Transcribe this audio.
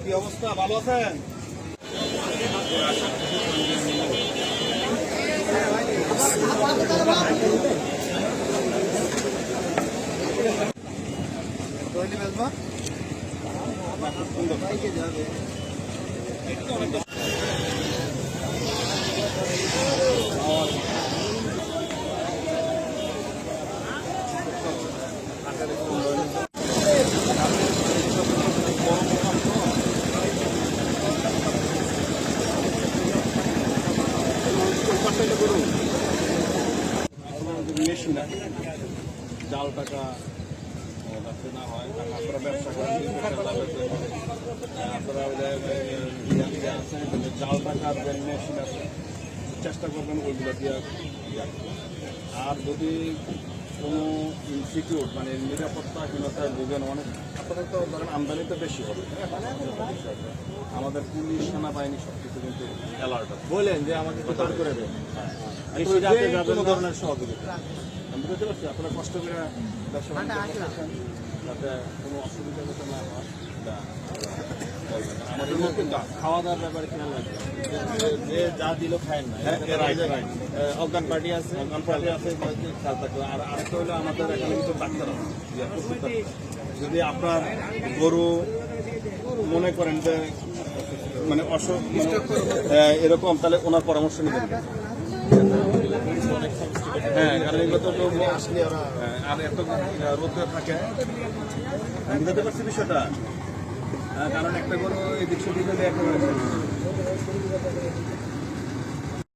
কি অবস্থা? ভালো আছেন? দৈনিক মেশিন আছে জাল টাকা যাতে হয় ব্যবসা করেন ইয়ে জাল টাকার মেশিন আছে চেষ্টা করবেন ওইগুলো দিয়ে আর যদি কোনো ইনস্টিটিউট মানে নিরাপত্তাহীনতায় ভুগেন অনেক আপনাদের তো ধরেন আমদানি তো বেশি হবে হ্যাঁ? আমাদের পুলিশ সেনাবাহিনী সব কিছু কিন্তু অ্যালার্ট বলেন যে আমাকে প্রচার করে দেন। নিশ্চয়ই যাতে যে যাবেন কোনো ধরনের সহযোগিতা। আমি বুঝতে পারছি আপনারা কষ্ট করে ব্যবসা যাতে কোনো অসুবিধা যাতে না হয় তা বলবেন। আমাদের মধ্যে খাওয়া দাওয়ার ব্যাপারে খেয়াল রাখবেন। যে যা দিল খায়েন না। হ্যাঁ, অজ্ঞান পার্টি আছে অজ্ঞান party আছে, খেয়াল থাকবে। আর আরেকটা হলো আমাদের এখানে কিন্তু ডাক্তার আছে। যদি আপনার গরু মনে করেন যে মানে অসুখ এরকম তাহলে ওনার পরামর্শ নেবেন। হ্যাঁ কারণ এগুলো তো হ্যাঁ, আর এত রোদ্রে থাকে। আমি বুঝতে পারছি বিষয়টা। কারণ একটা কোনো এদিক সেদিক হলে একেবারে।